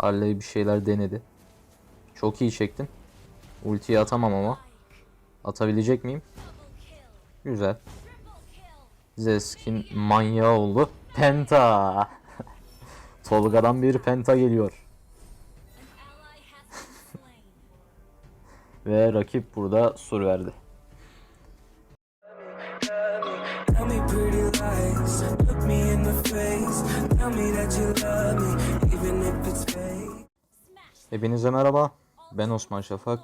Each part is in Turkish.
Harley bir şeyler denedi. Çok iyi çektin. Ultiyi atamam ama. Atabilecek miyim? Güzel. Zeskin manyağı oldu. Penta. Tolga'dan bir penta geliyor. Ve rakip burada sur verdi. Hepinize merhaba. Ben Osman Şafak.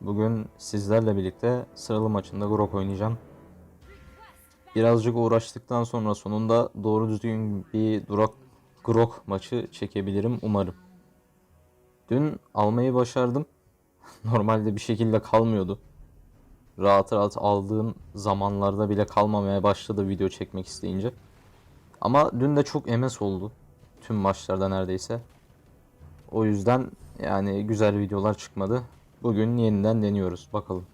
Bugün sizlerle birlikte sıralı maçında Grok oynayacağım. Birazcık uğraştıktan sonra sonunda doğru düzgün bir durak Grok maçı çekebilirim umarım. Dün almayı başardım. Normalde bir şekilde kalmıyordu. Rahat rahat aldığım zamanlarda bile kalmamaya başladı video çekmek isteyince. Ama dün de çok MS oldu. Tüm maçlarda neredeyse. O yüzden yani güzel videolar çıkmadı. Bugün yeniden deniyoruz. Bakalım.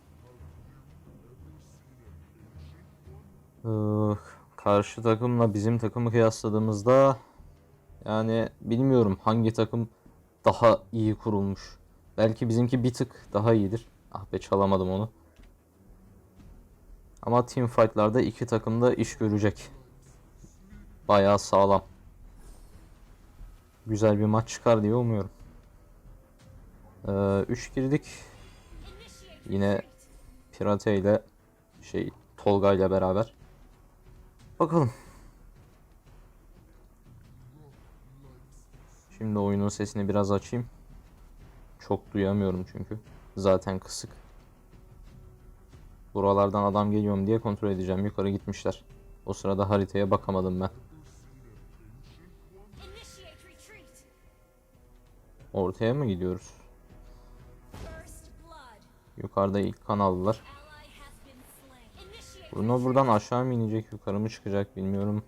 Karşı takımla bizim takımı kıyasladığımızda yani bilmiyorum hangi takım daha iyi kurulmuş. Belki bizimki bir tık daha iyidir. Ah be çalamadım onu. Ama team fight'larda iki takım da iş görecek. Bayağı sağlam. Güzel bir maç çıkar diye umuyorum. 3 girdik. Yine Pirate ile şey Tolga ile beraber. Bakalım. Şimdi oyunun sesini biraz açayım. Çok duyamıyorum çünkü. Zaten kısık. Buralardan adam geliyorum diye kontrol edeceğim. Yukarı gitmişler. O sırada haritaya bakamadım ben. Ortaya mı gidiyoruz? Yukarıda ilk kan aldılar. Ally has been slain. Initiate. Bruno buradan aşağı mı inecek yukarı mı çıkacak bilmiyorum.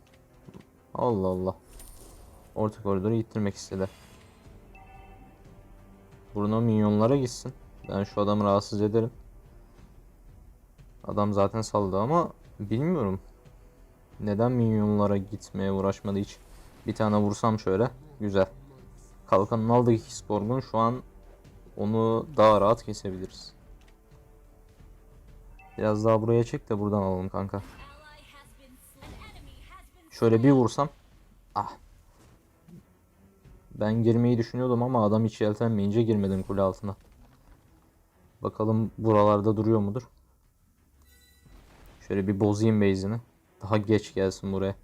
Allah Allah. Orta koridoru ittirmek istedi. Bruno minyonlara gitsin. Ben şu adamı rahatsız ederim. Adam zaten saldı ama bilmiyorum. Neden minyonlara gitmeye uğraşmadı hiç. Bir tane vursam şöyle. Güzel. Kalkanın aldığı iki sporgun şu an onu daha rahat kesebiliriz. Biraz daha buraya çek de buradan alalım kanka. Şöyle bir vursam. Ah. Ben girmeyi düşünüyordum ama adam hiç yeltenmeyince girmedim kule altına. Bakalım buralarda duruyor mudur? Şöyle bir bozayım base'ini. Daha geç gelsin buraya.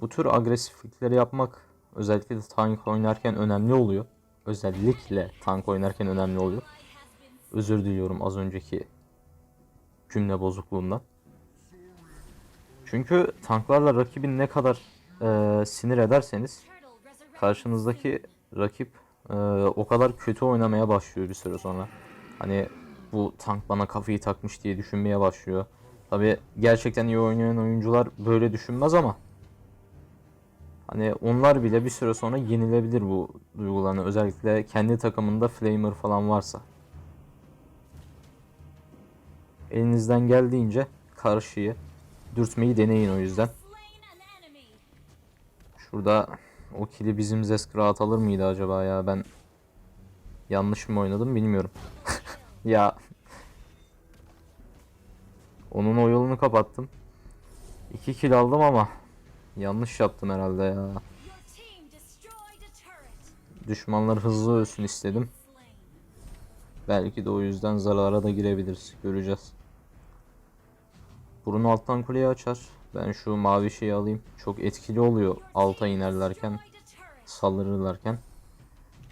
Bu tür agresiflikleri yapmak özellikle de tank oynarken önemli oluyor. Özellikle tank oynarken önemli oluyor. Özür diliyorum az önceki cümle bozukluğundan. Çünkü tanklarla rakibin ne kadar eee, sinir ederseniz karşınızdaki rakip eee, o kadar kötü oynamaya başlıyor bir süre sonra. Hani bu tank bana kafayı takmış diye düşünmeye başlıyor. Tabi gerçekten iyi oynayan oyuncular böyle düşünmez ama hani onlar bile bir süre sonra yenilebilir bu duygularını. Özellikle kendi takımında flamer falan varsa. Elinizden geldiğince karşıyı dürtmeyi deneyin o yüzden. Şurada o kili bizim Zesk rahat mıydı acaba ya ben yanlış mı oynadım bilmiyorum. ya onun o yolunu kapattım. 2 kill aldım ama yanlış yaptım herhalde ya. Düşmanlar hızlı ölsün istedim. Belki de o yüzden zarara da girebiliriz. Göreceğiz. Burun alttan kuleyi açar. Ben şu mavi şeyi alayım. Çok etkili oluyor alta inerlerken. Saldırırlarken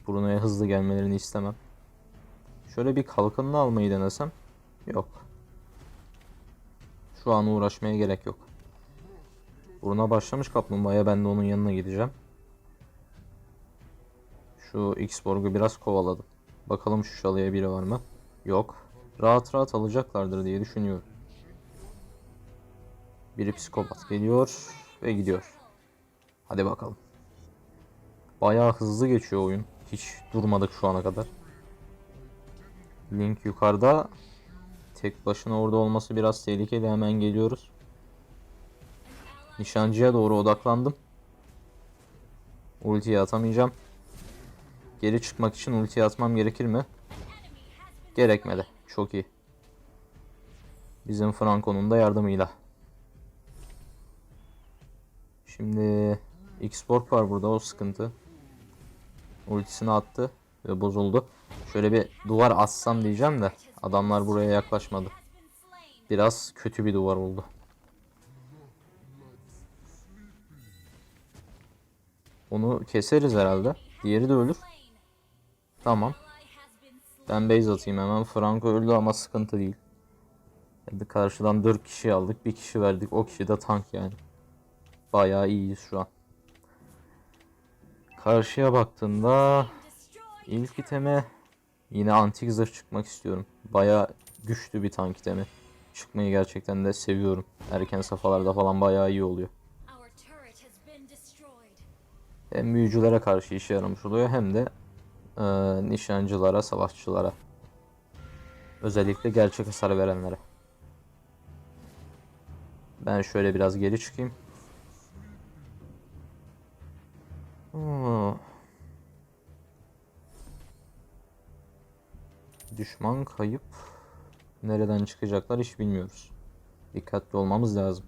Bruno'ya hızlı gelmelerini istemem. Şöyle bir kalkanını almayı denesem yok. Şu an uğraşmaya gerek yok. Bruno başlamış kaplumbağaya ben de onun yanına gideceğim. Şu X-Borg'u biraz kovaladım. Bakalım şu çalıya biri var mı? Yok. Rahat rahat alacaklardır diye düşünüyorum. Biri psikopat geliyor ve gidiyor. Hadi bakalım. Bayağı hızlı geçiyor oyun. Hiç durmadık şu ana kadar. Link yukarıda. Tek başına orada olması biraz tehlikeli. Hemen geliyoruz. Nişancıya doğru odaklandım. Ultiyi atamayacağım. Geri çıkmak için ultiyi atmam gerekir mi? Gerekmedi. Çok iyi. Bizim Franco'nun da yardımıyla. Şimdi X-Borg var burada o sıkıntı. Ultisini attı ve bozuldu. Şöyle bir duvar assam diyeceğim de adamlar buraya yaklaşmadı. Biraz kötü bir duvar oldu. Onu keseriz herhalde. Diğeri de ölür. Tamam. Ben base atayım hemen. Franco öldü ama sıkıntı değil. Hadi karşıdan 4 kişi aldık. Bir kişi verdik. O kişi de tank yani. Bayağı iyiyiz şu an. Karşıya baktığında ilk iteme yine antik zırh çıkmak istiyorum. Bayağı güçlü bir tank itemi. Çıkmayı gerçekten de seviyorum. Erken safhalarda falan bayağı iyi oluyor. Hem büyücülere karşı işe yaramış oluyor hem de e, nişancılara, savaşçılara. Özellikle gerçek hasar verenlere. Ben şöyle biraz geri çıkayım. Oo. Düşman kayıp. Nereden çıkacaklar hiç bilmiyoruz. Dikkatli olmamız lazım.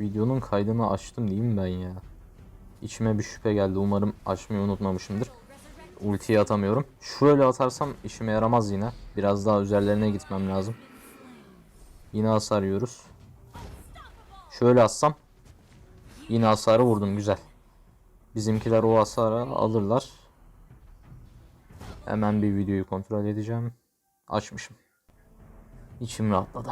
Videonun kaydını açtım değil mi ben ya? İçime bir şüphe geldi. Umarım açmayı unutmamışımdır. Ultiyi atamıyorum. Şöyle atarsam işime yaramaz yine. Biraz daha üzerlerine gitmem lazım. Yine hasar yiyoruz. Şöyle atsam. Yine hasarı vurdum. Güzel. Bizimkiler o hasarı alırlar. Hemen bir videoyu kontrol edeceğim. Açmışım. İçim rahatladı.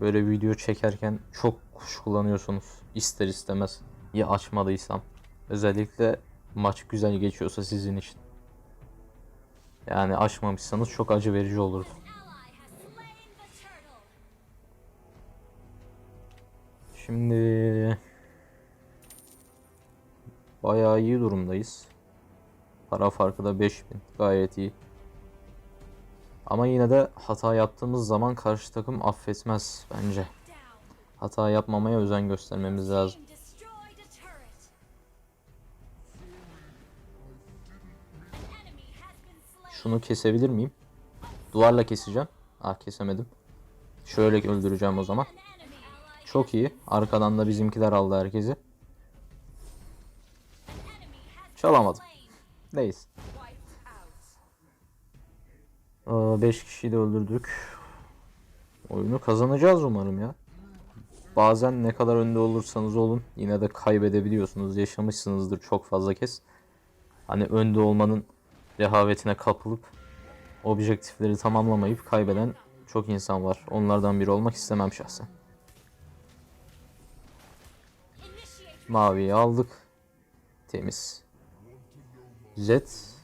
Böyle video çekerken çok kuşkulanıyorsunuz ister istemez. Ya açmadıysam. Özellikle maç güzel geçiyorsa sizin için. Yani açmamışsanız çok acı verici olurdu. Şimdi bayağı iyi durumdayız. Para farkı da 5000 gayet iyi. Ama yine de hata yaptığımız zaman karşı takım affetmez bence. Hata yapmamaya özen göstermemiz lazım. Şunu kesebilir miyim? Duvarla keseceğim. Ah kesemedim. Şöyle öldüreceğim o zaman. Çok iyi. Arkadan da bizimkiler aldı herkesi. Çalamadım. Neyse. Wiped out. 5 kişiyi de öldürdük. Oyunu kazanacağız umarım ya. Bazen ne kadar önde olursanız olun yine de kaybedebiliyorsunuz. Yaşamışsınızdır çok fazla kez. Hani önde olmanın rehavetine kapılıp objektifleri tamamlamayıp kaybeden çok insan var. Onlardan biri olmak istemem şahsen. Maviyi aldık. Temiz. Jet.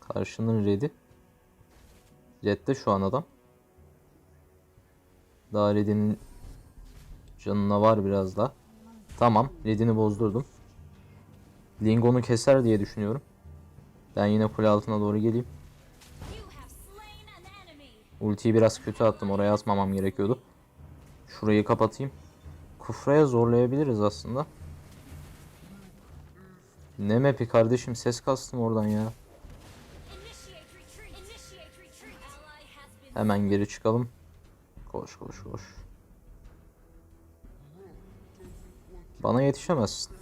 Karşının red'i. Jet'te şu an adam. Daha red'inin canına var biraz da. Tamam. Red'ini bozdurdum. Lingon'u keser diye düşünüyorum. Ben yine kule altına doğru geleyim. Ultiyi biraz kötü attım. Oraya atmamam gerekiyordu. Şurayı kapatayım. Kufraya zorlayabiliriz aslında. Ne map'i kardeşim ses kastım oradan ya. Hemen geri çıkalım. Koş koş koş. Bana yetişemezsin.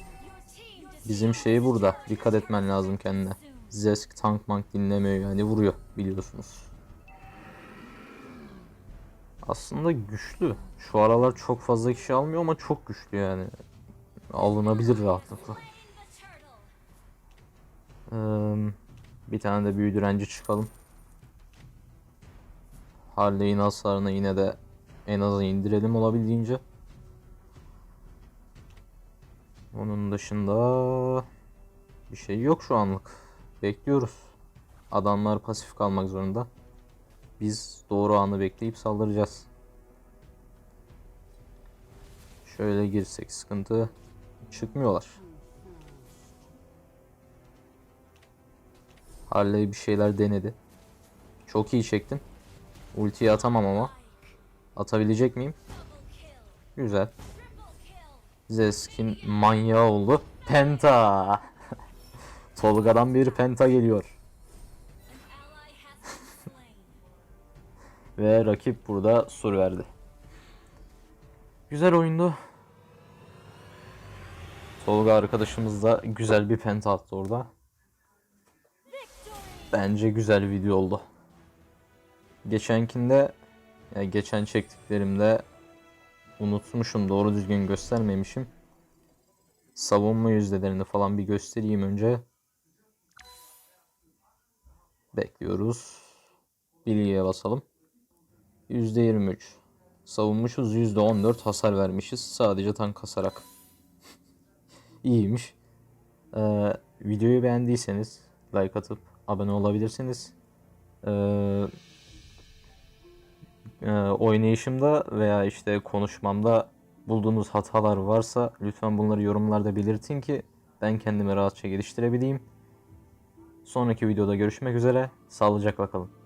Bizim şeyi burada. Dikkat etmen lazım kendine. Zesk tank mank dinlemiyor yani vuruyor biliyorsunuz. Aslında güçlü. Şu aralar çok fazla kişi almıyor ama çok güçlü yani. Alınabilir rahatlıkla. Eee, bir tane de büyü direnci çıkalım. Harley'in hasarını yine de en aza indirelim olabildiğince. Onun dışında bir şey yok şu anlık. Bekliyoruz. Adamlar pasif kalmak zorunda. Biz doğru anı bekleyip saldıracağız. Şöyle girsek sıkıntı çıkmıyorlar. Harley bir şeyler denedi. Çok iyi çektin. Ultiyi atamam ama. atabilecek miyim? Güzel. Zeskin manyağı oldu. Penta. Tolga'dan bir penta geliyor. Ve rakip burada sur verdi. Güzel oyundu. Tolga arkadaşımız da güzel bir penta attı orada. Bence güzel video oldu. Geçenkinde, ya geçen çektiklerimde unutmuşum, doğru düzgün göstermemişim. Savunma yüzdelerini falan bir göstereyim önce. Bekliyoruz. Bilgiye basalım. %23. Savunmuşuz %14 hasar vermişiz. Sadece tank kasarak. İyiymiş. Ee, videoyu beğendiyseniz like atıp abone olabilirsiniz. Ee, e, oynayışımda veya işte konuşmamda bulduğunuz hatalar varsa lütfen bunları yorumlarda belirtin ki ben kendimi rahatça geliştirebileyim. Sonraki videoda görüşmek üzere. Sağlıcakla kalın.